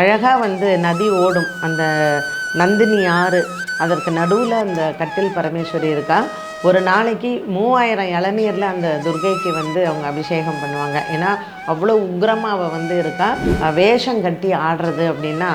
அழகாக வந்து நதி ஓடும். அந்த நந்தினி ஆறு அதற்கு நடுவில் அந்த கட்டில் பரமேஸ்வரி இருக்கா. ஒரு நாளைக்கு மூவாயிரம் இளநீரில் அந்த துர்கைக்கு வந்து அவங்க அபிஷேகம் பண்ணுவாங்க. ஏன்னா அவ்வளோ உக்ரமாக அவள் வந்து இருக்கா. வேஷம் கட்டி ஆடுறது அப்படின்னா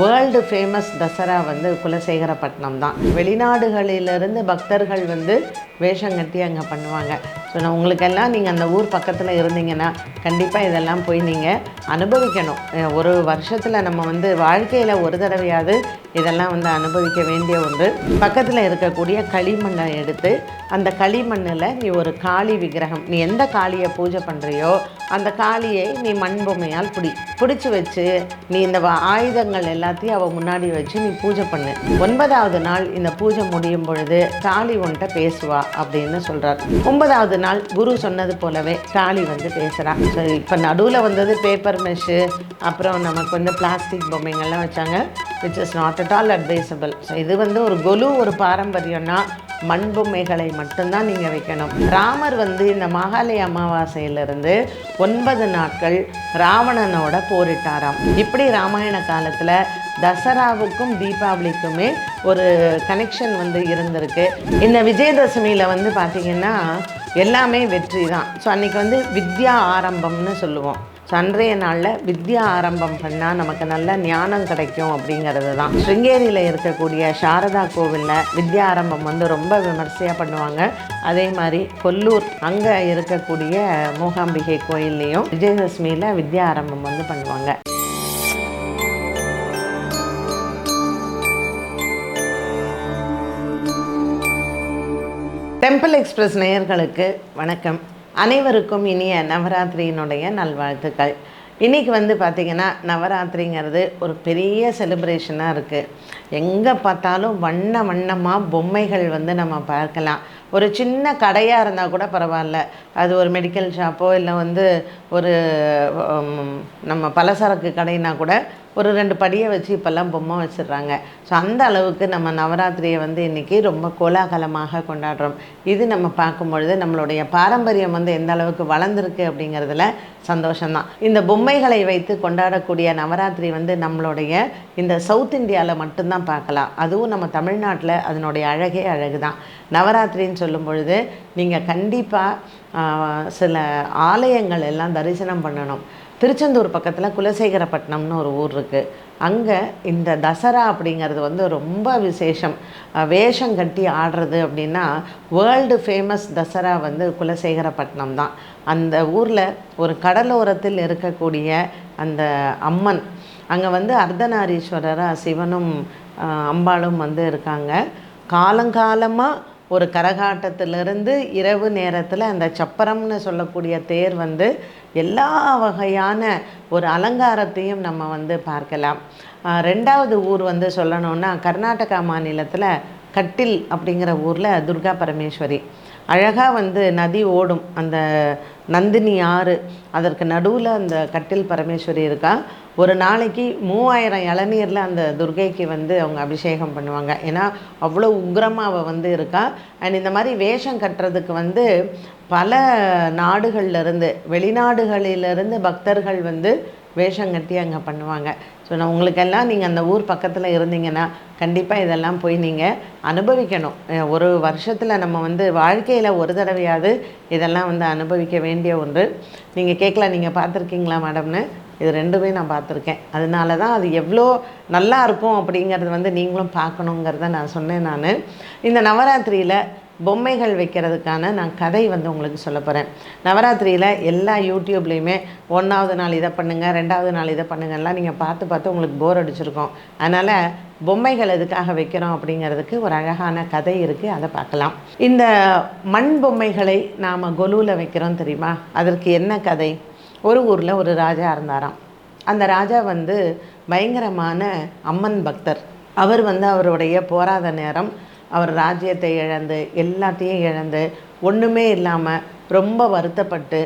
வேர்ல்டு ஃபேமஸ் தசரா வந்து குலசேகரப்பட்டினம் தான். வெளிநாடுகளிலிருந்து பக்தர்கள் வந்து வேஷம் கட்டி அங்கே பண்ணுவாங்க. ஸோ நான் உங்களுக்கெல்லாம் நீங்கள் அந்த ஊர் பக்கத்தில் இருந்தீங்கன்னா கண்டிப்பாக இதெல்லாம் போய் நீங்கள் அனுபவிக்கணும். ஒரு வருஷத்தில் நம்ம வந்து வாழ்க்கையில் ஒரு தடவையாவது இதெல்லாம் வந்து அனுபவிக்க வேண்டிய ஒன்று. பக்கத்தில் இருக்கக்கூடிய களிமண்ணை எடுத்து அந்த களிமண்ணில் நீ ஒரு காளி விக்கிரகம் நீ எந்த காளியை பூஜை பண்ணுறியோ அந்த காளியை நீ மண் பொம்மையால் பிடி பிடிச்சி வச்சு நீ இந்த வ- ஆயுதங்கள் எல்லாத்தையும் அவள் முன்னாடி வச்சு நீ பூஜை பண்ணு. ஒன்பதாவது நாள் இந்த பூஜை முடியும் பொழுது காளி உன்கிட்ட பேசுவா. அப்படின்னு சொல்கிறார் ஒன்பதாவது நாள் குரு சொன்னது போலவே காளி வந்து பேசுகிறா ஸோ இப்போ நடுவில் வந்தது பேப்பர் மெஷ்ஷு அப்புறம் நமக்கு வந்து பிளாஸ்டிக் பொம்மைங்கள்லாம் வச்சாங்க which is not at all advisable so இது வந்து ஒரு கொலு ஒரு பாரம்பரியம்னா மண் பொம்மைகளை மட்டும்தான் நீங்கள் வைக்கணும். ராமர் வந்து இந்த மகாலய அமாவாசையிலிருந்து ஒன்பது நாட்கள் ராவணனோட போரிட்டாராம். இப்படி ராமாயண காலத்தில் தசராவுக்கும் தீபாவளிக்குமே ஒரு கனெக்ஷன் வந்து இருந்திருக்கு. இந்த விஜயதசமியில் வந்து பார்த்திங்கன்னா எல்லாமே வெற்றி தான் ஸோ அன்றைக்கி வந்து வித்யா ஆரம்பம்னு சொல்லுவோம். ஸோ அன்றைய நாளில் வித்யா ஆரம்பம் பண்ணால் நமக்கு நல்ல ஞானம் கிடைக்கும் அப்படிங்கிறது தான் ஸ்ருங்கேரியில் இருக்கக்கூடிய சாரதா கோவிலில் வித்யா ஆரம்பம் வந்து ரொம்ப விமர்சையாக பண்ணுவாங்க. அதே மாதிரி கொல்லூர் அங்கே இருக்கக்கூடிய மூகாம்பிகை கோயில்லையும் விஜயதசமியில் வித்யா ஆரம்பம் வந்து பண்ணுவாங்க. டெம்பிள் எக்ஸ்பிரஸ் நேயர்களுக்கு வணக்கம். அனைவருக்கும் இனிய நவராத்திரியினுடைய நல்வாழ்த்துக்கள். இன்றைக்கி வந்து பார்த்திங்கன்னா நவராத்திரிங்கிறது ஒரு பெரிய செலிப்ரேஷனாக இருக்குது எங்கே பார்த்தாலும் வண்ண வண்ணமாக பொம்மைகள் வந்து நம்ம பார்க்கலாம். ஒரு சின்ன கடையாக இருந்தால் கூட பரவாயில்ல. அது ஒரு மெடிக்கல் ஷாப்போ இல்லை வந்து ஒரு நம்ம பலசரக்கு கடைனா கூட ஒரு ரெண்டு படியை வச்சு இப்போல்லாம் பொம்மை வச்சிடுறாங்க. ஸோ அந்த அளவுக்கு நம்ம நவராத்திரியை வந்து இன்றைக்கி ரொம்ப கோலாகலமாக கொண்டாடுறோம். இது நம்ம பார்க்கும்பொழுது நம்மளுடைய பாரம்பரியம் வந்து எந்த அளவுக்கு வளர்ந்துருக்கு அப்படிங்கிறதுல சந்தோஷம்தான். இந்த பொம்மைகளை வைத்து கொண்டாடக்கூடிய நவராத்திரி வந்து நம்மளுடைய இந்த சவுத் இந்தியாவில் மட்டும்தான் பார்க்கலாம். அதுவும் நம்ம தமிழ்நாட்டில் அதனுடைய அழகே அழகு தான் நவராத்திரின்னு சொல்லும் பொழுது நீங்கள் கண்டிப்பாக சில ஆலயங்கள் எல்லாம் தரிசனம் பண்ணணும். திருச்செந்தூர் பக்கத்தில் குலசேகரப்பட்டினம்னு ஒரு ஊர் இருக்குது அங்கே இந்த தசரா அப்படிங்கிறது வந்து ரொம்ப விசேஷம். வேஷம் கட்டி ஆடுறது அப்படின்னா வேர்ல்டு ஃபேமஸ் தசரா வந்து குலசேகரப்பட்டினம் தான். அந்த ஊரில் ஒரு கடலோரத்தில் இருக்கக்கூடிய அந்த அம்மன் அங்கே வந்து அர்த்தநாரீஸ்வரராக சிவனும் அம்பாளும் வந்து இருக்காங்க. காலங்காலமாக ஒரு கரகாட்டத்திலிருந்து இரவு நேரத்தில் அந்த சப்பரம்னு சொல்லக்கூடிய தேர் வந்து எல்லா வகையான ஒரு அலங்காரத்தையும் நம்ம வந்து பார்க்கலாம். ரெண்டாவது ஊர் வந்து சொல்லணும்னா கர்நாடகா மாநிலத்தில் கட்டில் அப்படிங்கிற ஊரில் துர்கா பரமேஸ்வரி. அழகாக வந்து நதி ஓடும். அந்த நந்தினி ஆறு அதற்கு நடுவில் அந்த கட்டில் பரமேஸ்வரி இருக்கா. ஒரு நாளைக்கு மூவாயிரம் இளநீரில் அந்த துர்கைக்கு வந்து அவங்க அபிஷேகம் பண்ணுவாங்க. ஏன்னா அவ்வளோ உக்ரமாக அவள் வந்து இருக்கா. அண்ட் இந்த மாதிரி வேஷம் கட்டுறதுக்கு வந்து பல நாடுகள்லேருந்து வெளிநாடுகளிலிருந்து பக்தர்கள் வந்து வேஷம் கட்டி அங்கே பண்ணுவாங்க. ஸோ நான் உங்களுக்கெல்லாம் நீங்கள் அந்த ஊர் பக்கத்தில் இருந்தீங்கன்னா கண்டிப்பாக இதெல்லாம் போய் நீங்கள் அனுபவிக்கணும். ஒரு வருஷத்தில் நம்ம வந்து வாழ்க்கையில் ஒரு தடவையாவது இதெல்லாம் வந்து அனுபவிக்க வேண்டிய ஒன்று. நீங்கள் கேட்கலாம் நீங்கள் பார்த்துருக்கீங்களா மேடம்னு? இது ரெண்டுமே நான் பார்த்துருக்கேன். அதனால தான் அது எவ்வளோ நல்லா இருக்கும் அப்படிங்கிறது வந்து நீங்களும் பார்க்கணுங்கிறத நான் சொன்னேன் நான். இந்த நவராத்திரியில் பொம்மைகள் வைக்கிறதுக்கான நான் கதை வந்து உங்களுக்கு சொல்ல போகிறேன் நவராத்திரியில் எல்லா யூடியூப்லேயுமே ஒன்றாவது நாள் இதை பண்ணுங்கள் ரெண்டாவது நாள் இதை பண்ணுங்கள்லாம் நீங்கள் பார்த்து பார்த்து உங்களுக்கு போர் அடிச்சிருக்கோம். அதனால் பொம்மைகள் எதுக்காக வைக்கிறோம் அப்படிங்கிறதுக்கு ஒரு அழகான கதை இருக்குது அதை பார்க்கலாம். இந்த மண் பொம்மைகளை நாம் கொலுவில் வைக்கிறோம் தெரியுமா? அதற்கு என்ன கதை? ஒரு ஊரில் ஒரு ராஜா இருந்தாராம். அந்த ராஜா வந்து பயங்கரமான அம்மன் பக்தர். அவர் வந்து அவருடைய போராத நேரம் அவர் ராஜ்யத்தை இழந்து எல்லாத்தையும் இழந்து ஒன்றுமே இல்லாமல் ரொம்ப வருத்தப்பட்டு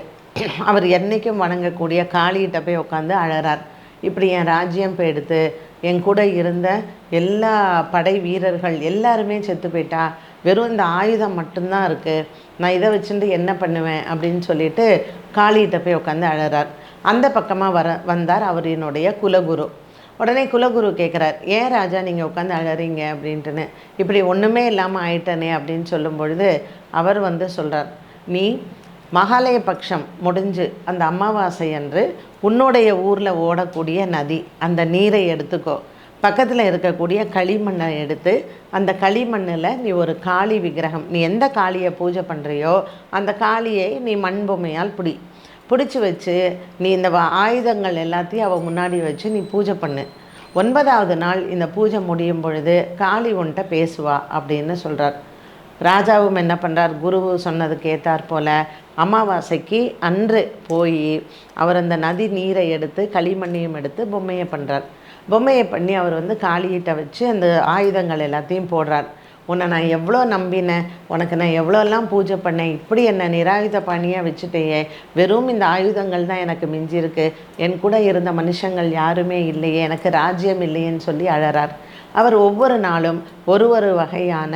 அவர் என்றைக்கும் வணங்கக்கூடிய காளிகிட்ட போய் உட்காந்து அழறார். இப்படி என் ராஜ்யம் போயிடுத்து என் கூட இருந்த எல்லா படை வீரர்கள் எல்லாருமே செத்து போயிட்டா வெறும் இந்த ஆயுதம் மட்டும்தான் இருக்குது நான் இதை வச்சுட்டு என்ன பண்ணுவேன் அப்படின்னு சொல்லிட்டு காளிகிட்ட போய் உட்காந்து அழறார். அந்த பக்கமாக வர வந்தார் அவர் என்னுடைய குலகுரு. உடனே குலகுரு கேட்குறார் ஏன் ராஜா நீங்கள் உட்காந்து அழறீங்க? அப்படின்ட்டுன்னு. இப்படி ஒன்றுமே இல்லாமல் ஆயிட்டனே அப்படின்னு சொல்லும் பொழுது அவர் வந்து சொல்கிறார் நீ மகாலய பட்சம் முடிஞ்சு அந்த அமாவாசை அன்று உன்னுடைய ஊரில் ஓடக்கூடிய நதி அந்த நீரை எடுத்துக்கோ. பக்கத்தில் இருக்கக்கூடிய களிமண்ணை எடுத்து அந்த களிமண்ணில் நீ ஒரு காளி விக்கிரகம் நீ எந்த காளியை பூஜை பண்ணுறியோ அந்த காளியை நீ மண் பொம்மையால் பிடி. பிடிச்சி வச்சு நீ இந்த ஆயுதங்கள் எல்லாத்தையும் அவள் முன்னாடி வச்சு நீ பூஜை பண்ணு. ஒன்பதாவது நாள் இந்த பூஜை முடியும் பொழுது காளி உன்கிட்ட பேசுவா அப்படின்னு சொல்கிறார் ராஜாவும் என்ன பண்ணுறார் குரு சொன்னதுக்கு ஏற்றார் போல் அமாவாசைக்கு அன்று போய் அவர் அந்த நதி நீரை எடுத்து களிமண்ணையும் எடுத்து பொம்மையை பண்ணுறார் பொம்மையை பண்ணி அவர் வந்து காளியிட்ட வச்சு அந்த ஆயுதங்கள் எல்லாத்தையும் போடுறார். உன்னை நான் எவ்வளோ நம்பினேன் உனக்கு நான் எவ்வளோலாம் பூஜை பண்ணேன் இப்படி என்னை நிராயுத பணியாக வச்சுட்டேயே வெறும் இந்த ஆயுதங்கள் தான் எனக்கு மிஞ்சிருக்கு. என் கூட இருந்த மனுஷங்கள் யாருமே இல்லையே எனக்கு ராஜ்யம் இல்லையேன்னு சொல்லி அழறார். அவர் ஒவ்வொரு நாளும் ஒரு ஒரு வகையான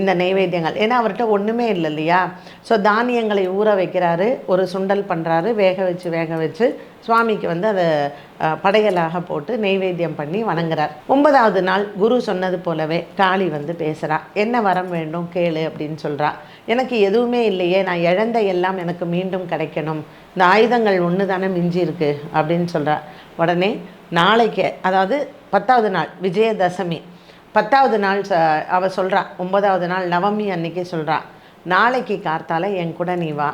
இந்த நைவேத்தியங்கள். ஏன்னா அவர்கிட்ட ஒன்றுமே இல்லை இல்லையா? ஸோ தானியங்களை ஊற வைக்கிறாரு ஒரு சுண்டல் பண்ணுறாரு வேக வச்சு வேக வச்சு சுவாமிக்கு வந்து அதை படையலாக போட்டு நெய்வேத்தியம் பண்ணி வணங்குறார். ஒன்பதாவது நாள் குரு சொன்னது போலவே காளி வந்து பேசுகிறா என்ன வரம் வேண்டும்? கேளு அப்படின்னு சொல்கிறா எனக்கு எதுவுமே இல்லையே. நான் இழந்த எல்லாம் எனக்கு மீண்டும் கிடைக்கணும். இந்த ஆயுதங்கள் ஒன்று தானே மிஞ்சி இருக்கு அப்படின்னு சொல்கிறா உடனே நாளைக்கு அதாவது பத்தாவது நாள் விஜயதசமி பத்தாவது நாள் ச அவள் சொல்கிறா ஒன்பதாவது நாள் நவமி அன்னைக்கு சொல்கிறா நாளைக்கு கார்த்தால என் கூட நீ வா.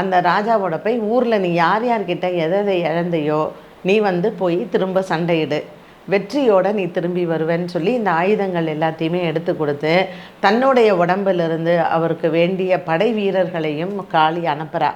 அந்த ராஜாவோட போய் ஊரில் நீ யார் யார்கிட்ட எதை எதை இழந்தையோ நீ வந்து போய் திரும்ப சண்டையிடு. வெற்றியோட நீ திரும்பி வருவேன்னு சொல்லி இந்த ஆயுதங்கள் எல்லாத்தையுமே எடுத்து கொடுத்து தன்னுடைய உடம்பிலிருந்து அவருக்கு வேண்டிய படை வீரர்களையும் காளி அனுப்புகிறா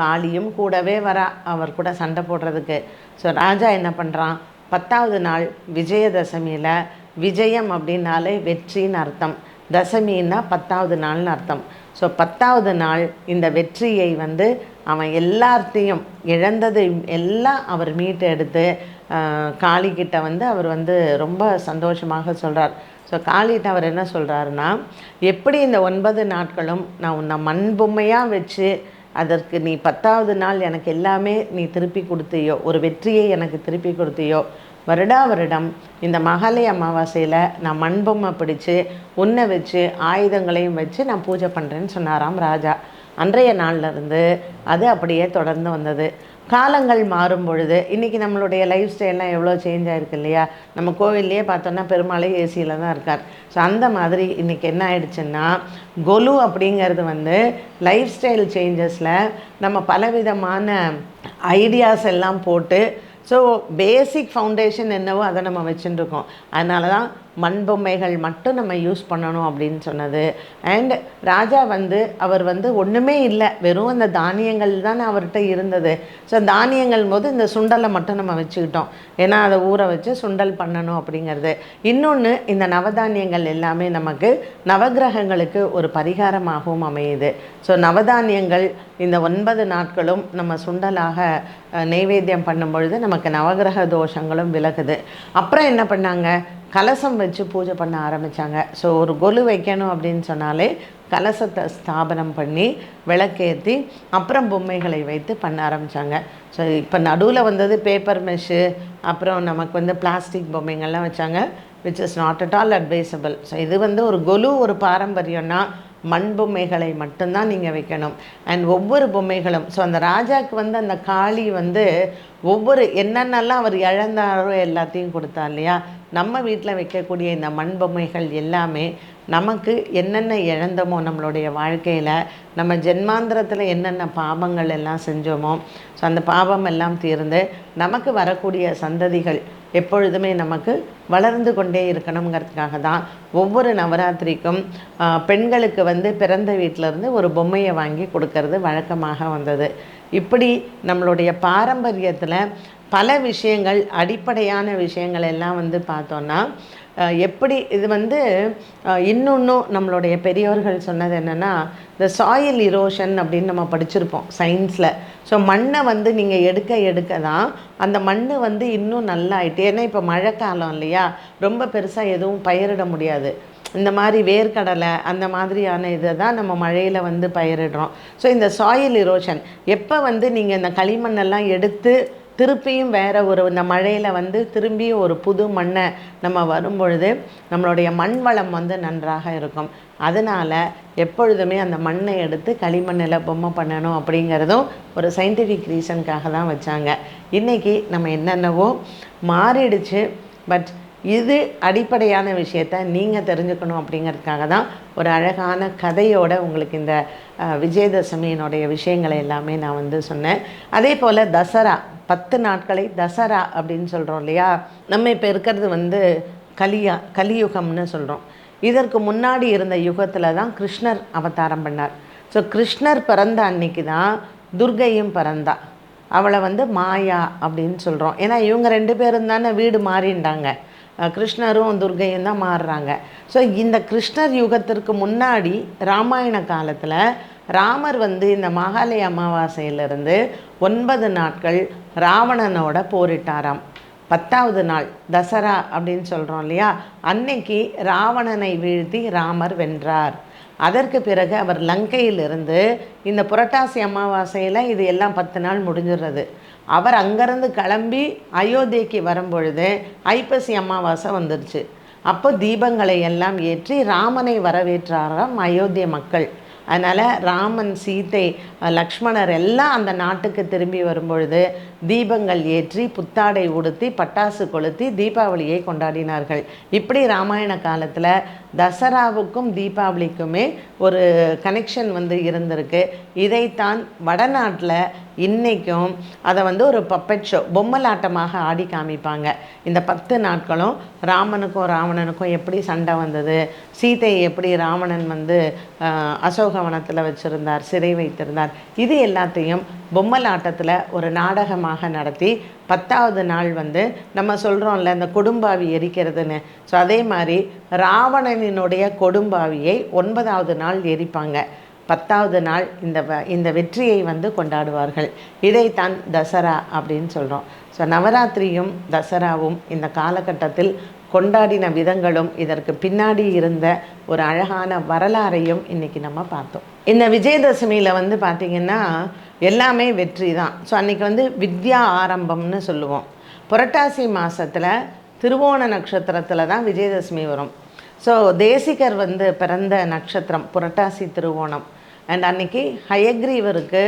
காளியும் கூடவே வரா அவர் கூட சண்டை போடுறதுக்கு. ஸோ ராஜா என்ன பண்ணுறான் பத்தாவது நாள் விஜயதசமியில் விஜயம் அப்படின்னாலே வெற்றின்னு அர்த்தம். தசமின்னா பத்தாவது நாள்னு அர்த்தம். ஸோ பத்தாவது நாள் இந்த வெற்றியை வந்து அவன் எல்லாத்தையும் இழந்தது எல்லாம் அவர் மீட்டு எடுத்து காளிக்கிட்ட வந்து அவர் வந்து ரொம்ப சந்தோஷமாக சொல்கிறார் ஸோ காளிகிட்ட அவர் என்ன சொல்கிறாருன்னா எப்படி இந்த ஒன்பது நாட்களும் நான் உன்னை மண்பொம்மையாக வச்சு அதற்கு நீ பத்தாவது நாள் எனக்கு எல்லாமே நீ திருப்பி கொடுத்தியோ ஒரு வெற்றியை எனக்கு திருப்பி கொடுத்தியோ வருடா வருடம் இந்த மகாலய அமாவாசையில் நான் மண்பொம்மை பிடிச்சு உன்னை வச்சு ஆயுதங்களையும் வச்சு நான் பூஜை பண்ணுறேன்னு சொன்னாராம் ராஜா. அன்றைய நாள்லருந்து அது அப்படியே தொடர்ந்து வந்தது. காலங்கள் மாறும் பொழுது இன்றைக்கி நம்மளுடைய லைஃப் ஸ்டைல்லாம் எவ்வளோ சேஞ்ச் ஆகிருக்கு இல்லையா? நம்ம கோவில்லையே பார்த்தோன்னா பெருமாளே ஏசியில் தான் இருக்கார். ஸோ அந்த மாதிரி இன்றைக்கி என்ன ஆயிடுச்சுன்னா கொலு அப்படிங்கிறது வந்து லைஃப் ஸ்டைல் சேஞ்சஸில் நம்ம பலவிதமான ஐடியாஸ் எல்லாம் போட்டு ஸோ பேசிக் ஃபவுண்டேஷன் என்னவோ அதை நம்ம வச்சுட்டு அதனால தான் மண் பொம்மைகள் மட்டும் நம்ம யூஸ் பண்ணணும் அப்படின்னு சொன்னது. அண்ட் ராஜா வந்து அவர் வந்து ஒன்றுமே இல்லை. வெறும் அந்த தானியங்கள் தானே அவர்கிட்ட இருந்தது. ஸோ தானியங்கள் போது இந்த சுண்டலை மட்டும் நம்ம வச்சுக்கிட்டோம். ஏன்னா அதை ஊற வச்சு சுண்டல் பண்ணணும் அப்படிங்கிறது. இன்னொன்று இந்த நவதானியங்கள் எல்லாமே நமக்கு நவக்கிரகங்களுக்கு ஒரு பரிகாரமாகவும் அமையுது. ஸோ நவதானியங்கள் இந்த ஒன்பது நாட்களும் நம்ம சுண்டலாக நெய்வேத்தியம் பண்ணும் பொழுது நமக்கு நவக்கிரக தோஷங்களும் விலகுது. அப்புறம் என்ன பண்ணாங்க? கலசம் வச்சு பூஜை பண்ண ஆரம்பித்தாங்க ஸோ ஒரு கொலு வைக்கணும் அப்படின்னு சொன்னாலே கலசத்தை ஸ்தாபனம் பண்ணி விளக்கேற்றி அப்புறம் பொம்மைகளை வைத்து பண்ண ஆரம்பித்தாங்க ஸோ இப்போ நடுவில் வந்தது பேப்பர் மெஷ்ஷு அப்புறம் நமக்கு வந்து பிளாஸ்டிக் பொம்மைங்கள்லாம் வச்சாங்க which is not at all advisable so இது வந்து ஒரு கொலு ஒரு பாரம்பரியம்னா மண் பொம்மைகளை மட்டும்தான் நீங்கள் வைக்கணும். அண்ட் ஒவ்வொரு பொம்மைகளும் ஸோ அந்த ராஜாவுக்கு வந்து அந்த காளி வந்து ஒவ்வொரு என்னென்னலாம் அவர் இழந்தாரோ எல்லாத்தையும் கொடுத்தா இல்லையா? நம்ம வீட்டில் வைக்கக்கூடிய இந்த மண் பொம்மைகள் எல்லாமே நமக்கு என்னென்ன இழந்தோமோ நம்மளுடைய வாழ்க்கையில் நம்ம ஜென்மாந்திரத்தில் என்னென்ன பாவங்கள் எல்லாம் செஞ்சோமோ ஸோ அந்த பாவம் எல்லாம் தீர்ந்து நமக்கு வரக்கூடிய சந்ததிகள் எப்பொழுதுமே நமக்கு வளர்ந்து கொண்டே இருக்கணுங்கிறதுக்காக தான். ஒவ்வொரு நவராத்திரிக்கும் பெண்களுக்கு வந்து பிறந்த வீட்டிலேருந்து ஒரு பொம்மையை வாங்கி கொடுக்கறது வழக்கமாக வந்தது. இப்படி நம்மளுடைய பாரம்பரியத்தில் பல விஷயங்கள் அடிப்படையான விஷயங்கள் எல்லாம் வந்து பார்த்தோன்னா எப்படி இது வந்து இன்னொன்றும் நம்மளுடைய பெரியோர்கள் சொன்னது என்னென்னா இந்த சாயில் இரோஷன் அப்படின்னு நம்ம படிச்சிருப்போம் சயின்ஸில் ஸோ மண்ணை வந்து நீங்கள் எடுக்க எடுக்க தான் அந்த மண் வந்து இன்னும் நல்லா ஆயிட்டு ஏன்னா இப்போ மழைக்காலம் இல்லையா? ரொம்ப பெருசாக எதுவும் பயிரிட முடியாது. இந்த மாதிரி வேர்க்கடலை அந்த மாதிரியான இதை தான் நம்ம மழையில் வந்து பயிரிடுறோம். ஸோ இந்த சாயில் இரோஷன் எப்போ வந்து நீங்கள் இந்த களிமண்ணெல்லாம் எடுத்து திருப்பியும் வேற ஒரு இந்த மழையில் வந்து திரும்பியும் ஒரு புது மண்ணை நம்ம வரும்பொழுது நம்மளுடைய மண் வளம் வந்து நன்றாக இருக்கும். அதனால் எப்பொழுதுமே அந்த மண்ணை எடுத்து களிமண்ணில் பொம்மை பண்ணணும் அப்படிங்கிறதும் ஒரு சயின்டிஃபிக் ரீசனுக்காக தான் வச்சாங்க. இன்றைக்கி நம்ம என்னென்னவோ மாறிடுச்சு பட் இது அடிப்படையான விஷயத்த நீங்கள் தெரிஞ்சுக்கணும் அப்படிங்கிறதுக்காக தான் ஒரு அழகான கதையோட உங்களுக்கு இந்த விஜயதசமியினுடைய விஷயங்களை எல்லாமே நான் வந்து சொன்னேன். அதே போல் தசரா பத்து நாட்களை தசரா அப்படின்னு சொல்கிறோம் இல்லையா? நம்ம இப்போ இருக்கிறது வந்து கலியா கலியுகம்னு சொல்கிறோம் இதற்கு முன்னாடி இருந்த யுகத்தில் தான் கிருஷ்ணர் அவதாரம் பண்ணார். ஸோ கிருஷ்ணர் பிறந்த அன்னைக்கு தான் துர்கையும் பிறந்தா. அவளை வந்து மாயா அப்படின்னு சொல்கிறோம் ஏன்னா இவங்க ரெண்டு பேரும் தானே வீடு மாறிண்டாங்க கிருஷ்ணரும் துர்கையும் தான் மாறுறாங்க. ஸோ இந்த கிருஷ்ணர் யுகத்திற்கு முன்னாடி ராமாயண காலத்தில் ராமர் வந்து இந்த மகாலய அமாவாசையிலிருந்து ஒன்பது நாட்கள் ராவணனோட போரிட்டாராம். பத்தாவது நாள் தசரா அப்படின்னு சொல்கிறோம் இல்லையா? அன்னைக்கு ராவணனை வீழ்த்தி ராமர் வென்றார். அதற்கு பிறகு அவர் லங்கையிலிருந்து இந்த புரட்டாசி அமாவாசையில் இது எல்லாம் பத்து நாள் முடிஞ்சிடுறது. அவர் அங்கேருந்து கிளம்பி அயோத்திக்கு வரும்பொழுது ஐப்பசி அமாவாசை வந்துருச்சு அப்போ தீபங்களை எல்லாம் ஏற்றி ராமனை வரவேற்றாராம் அயோத்திய மக்கள். அதனால் ராமன் சீதை லக்ஷ்மணர் எல்லாம் அந்த நாட்டுக்கு திரும்பி வரும்பொழுது தீபங்கள் ஏற்றி புத்தாடை உடுத்தி பட்டாசு கொளுத்தி தீபாவளியை கொண்டாடினார்கள். இப்படி ராமாயண காலத்தில் தசராவுக்கும் தீபாவளிக்குமே ஒரு கனெக்ஷன் வந்து இருந்திருக்கு. இதைத்தான் வடநாட்டில் இன்றைக்கும் அதை வந்து ஒரு பப்பெட் ஷோ பொம்மலாட்டமாக ஆடி காமிப்பாங்க. இந்த பத்து நாட்களும் ராமனுக்கும் ராவணனுக்கும் எப்படி சண்டை வந்தது சீதையை எப்படி ராவணன் வந்து அசோகவனத்தில் வச்சுருந்தார் சிறை வைத்திருந்தார் இது எல்லாத்தையும் பொம்மலாட்டத்தில் ஒரு நாடகமாக நடத்தி பத்தாவது நாள் வந்து நம்ம சொல்கிறோம்ல இந்த கொடும்பாவி எரிக்கிறதுன்னு. ஸோ அதே மாதிரி ராவணனினுடைய கொடும்பாவியை ஒன்பதாவது நாள் எரிப்பாங்க. பத்தாவது நாள் இந்த வ- இந்த வெற்றியை வந்து கொண்டாடுவார்கள். இதைத்தான் தசரா அப்படின்னு சொல்கிறோம் ஸோ நவராத்திரியும் தசராவும் இந்த காலகட்டத்தில் கொண்டாடின விதங்களும் இதற்கு பின்னாடி இருந்த ஒரு அழகான வரலாறையும் இன்னைக்கு நம்ம பார்த்தோம். இந்த விஜயதசமியில் வந்து பார்த்திங்கன்னா எல்லாமே வெற்றி தான். ஸோ அன்றைக்கி வந்து வித்யா ஆரம்பம்னு சொல்லுவோம். புரட்டாசி மாதத்தில் திருவோண நட்சத்திரத்தில் தான் விஜயதசமி வரும். ஸோ தேசிகர் வந்து பிறந்த நட்சத்திரம் புரட்டாசி திருவோணம். அண்ட் அன்னைக்கு ஹயக்ரீவருக்கு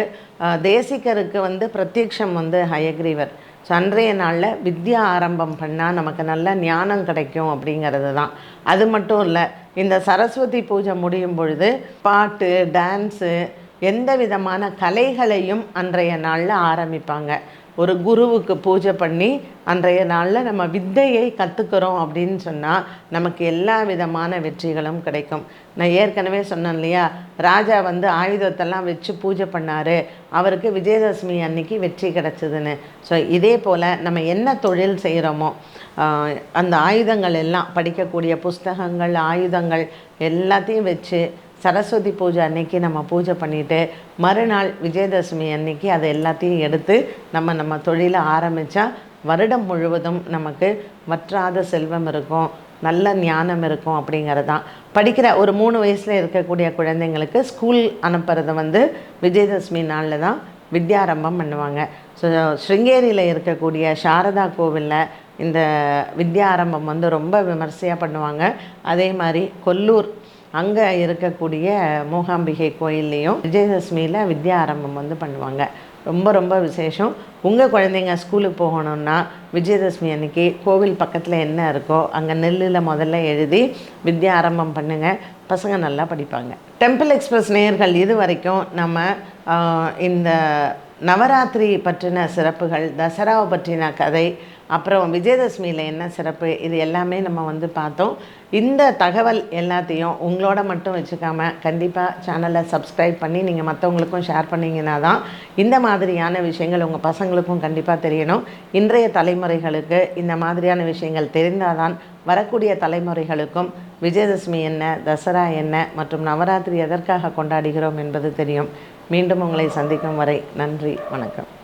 தேசிகருக்கு வந்து பிரத்யக்ஷம் வந்து ஹயக்ரீவர். ஸோ அன்றைய நாளில் வித்யா ஆரம்பம் பண்ணால் நமக்கு நல்ல ஞானம் கிடைக்கும் அப்படிங்கிறது தான். அது மட்டும் இல்லை இந்த சரஸ்வதி பூஜை முடியும் பொழுது பாட்டு டான்ஸு எந்த விதமான கலைகளையும் அன்றைய நாளில் ஆரம்பிப்பாங்க. ஒரு குருவுக்கு பூஜை பண்ணி அன்றைய நாளில் நம்ம வித்தையை கற்றுக்கிறோம் அப்படின்னு சொன்னால் நமக்கு எல்லா விதமான வெற்றிகளும் கிடைக்கும். நான் ஏற்கனவே சொன்னேன் இல்லையா? ராஜா வந்து ஆயுதத்தெல்லாம் வச்சு பூஜை பண்ணார். அவருக்கு விஜயதசமி அன்னைக்கு வெற்றி கிடச்சிதுன்னு. ஸோ இதே போல் நம்ம என்ன தொழில் செய்கிறோமோ அந்த ஆயுதங்கள் எல்லாம் படிக்கக்கூடிய புஸ்தகங்கள் ஆயுதங்கள் எல்லாத்தையும் வச்சு சரஸ்வதி பூஜை அன்னைக்கு நம்ம பூஜை பண்ணிவிட்டு மறுநாள் விஜயதசமி அன்னைக்கு அதை எல்லாத்தையும் எடுத்து நம்ம நம்ம தொழிலை ஆரம்பித்தா வருடம் முழுவதும் நமக்கு வற்றாத செல்வம் இருக்கும் நல்ல ஞானம் இருக்கும் அப்படிங்கிறது தான் படிக்கிற ஒரு மூணு வயசில் இருக்கக்கூடிய குழந்தைங்களுக்கு ஸ்கூல் அனுப்புறது வந்து விஜயதசமி நாளில் தான் வித்யாரம்பம் பண்ணுவாங்க. ஸோ ஸ்ருங்கேரியில் இருக்கக்கூடிய சாரதா கோவிலில் இந்த வித்யாரம்பம் வந்து ரொம்ப விமர்சையாக பண்ணுவாங்க. அதே மாதிரி கொல்லூர் அங்கே இருக்கக்கூடிய மூகாம்பிகை கோயில்லையும் விஜயதசமியில் வித்யா ஆரம்பம் வந்து பண்ணுவாங்க. ரொம்ப ரொம்ப விசேஷம். உங்கள் குழந்தைங்க ஸ்கூலுக்கு போகணுன்னா விஜயதசமி அன்னைக்கு கோவில் பக்கத்தில் என்ன இருக்கோ அங்கே நெல்லில் முதல்ல எழுதி வித்யா ஆரம்பம் பண்ணுங்கள் பசங்க நல்லா படிப்பாங்க. டெம்பிள் எக்ஸ்பிரஸ் நேயர்கள் இது வரைக்கும் நம்ம இந்த நவராத்திரி பற்றின சிறப்புகள் தசராவை பற்றின கதை அப்புறம் விஜயதசமியில் என்ன சிறப்பு இது எல்லாமே நம்ம வந்து பார்த்தோம். இந்த தகவல் எல்லாத்தையும் உங்களோட மட்டும் வச்சுக்காமல் கண்டிப்பாக சேனலை சப்ஸ்கிரைப் பண்ணி நீங்கள் மற்றவங்களுக்கும் ஷேர் பண்ணிங்கன்னா தான் இந்த மாதிரியான விஷயங்கள் உங்கள் பசங்களுக்கும் கண்டிப்பாக தெரியணும். இன்றைய தலைமுறைகளுக்கு இந்த மாதிரியான விஷயங்கள் தெரிந்தால் தான் வரக்கூடிய தலைமுறைகளுக்கும் விஜயதசமி என்ன தசரா என்ன மற்றும் நவராத்திரி எதற்காக கொண்டாடுகிறோம் என்பது தெரியும். மீண்டும் உங்களை சந்திக்கும் வரை நன்றி வணக்கம்.